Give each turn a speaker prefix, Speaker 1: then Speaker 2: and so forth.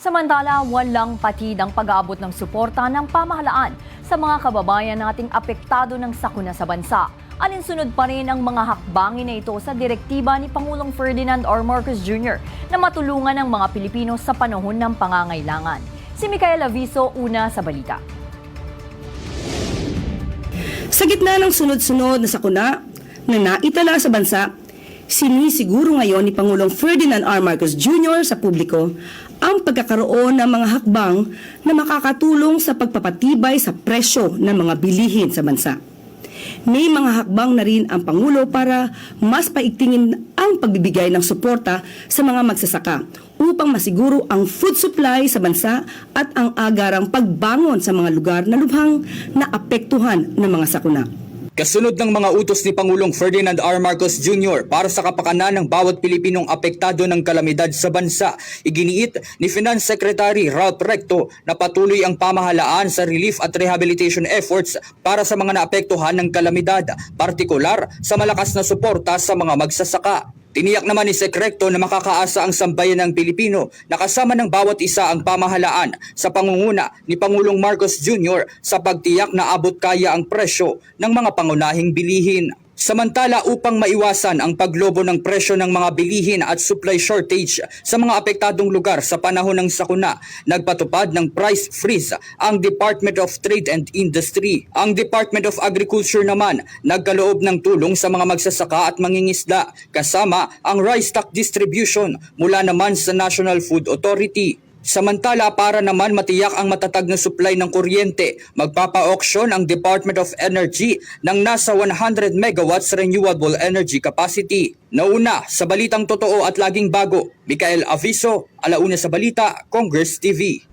Speaker 1: Samantala, walang patid ang pag-aabot ng suporta ng pamahalaan sa mga kababayan nating apektado ng sakuna sa bansa. Alinsunod pa rin ang mga hakbangin na ito sa direktiba ni Pangulong Ferdinand R. Marcos Jr. na matulungan ang mga Pilipino sa panahon ng pangangailangan. Si Micaela Viso, una sa balita.
Speaker 2: Sa gitna ng sunod-sunod na sakuna na naitala sa bansa, sinisiguro ngayon ni Pangulong Ferdinand R. Marcos Jr. sa publiko ang pagkakaroon ng mga hakbang na makakatulong sa pagpapatibay sa presyo ng mga bilihin sa bansa. May mga hakbang na rin ang Pangulo para mas paigtingin ang pagbibigay ng suporta sa mga magsasaka upang masiguro ang food supply sa bansa at ang agarang pagbangon sa mga lugar na lubhang naapektuhan ng mga sakuna.
Speaker 3: Kasunod ng mga utos ni Pangulong Ferdinand R. Marcos Jr. para sa kapakanan ng bawat Pilipinong apektado ng kalamidad sa bansa, iginiit ni Finance Secretary Ralph Recto na patuloy ang pamahalaan sa relief at rehabilitation efforts para sa mga naapektuhan ng kalamidad, partikular sa malakas na suporta sa mga magsasaka. Tiniyak naman ni Secrecto na makakaasa ang sambayan ng Pilipino na kasama ng bawat isa ang pamahalaan sa pangunguna ni Pangulong Marcos Jr. sa pagtiyak na abot kaya ang presyo ng mga pangunahing bilihin. Samantala upang maiwasan ang paglobo ng presyo ng mga bilihin at supply shortage sa mga apektadong lugar sa panahon ng sakuna, nagpatupad ng price freeze ang Department of Trade and Industry. Ang Department of Agriculture naman nagkaloob ng tulong sa mga magsasaka at mangingisda kasama ang rice stock distribution mula naman sa National Food Authority. Samantala, para naman matiyak ang matatag na supply ng kuryente, magpapa-auction ang Department of Energy ng nasa 100 megawatts renewable energy capacity. Nauna, sa balitang totoo at laging bago, Mikael Aviso, Alauna sa Balita, Congress TV.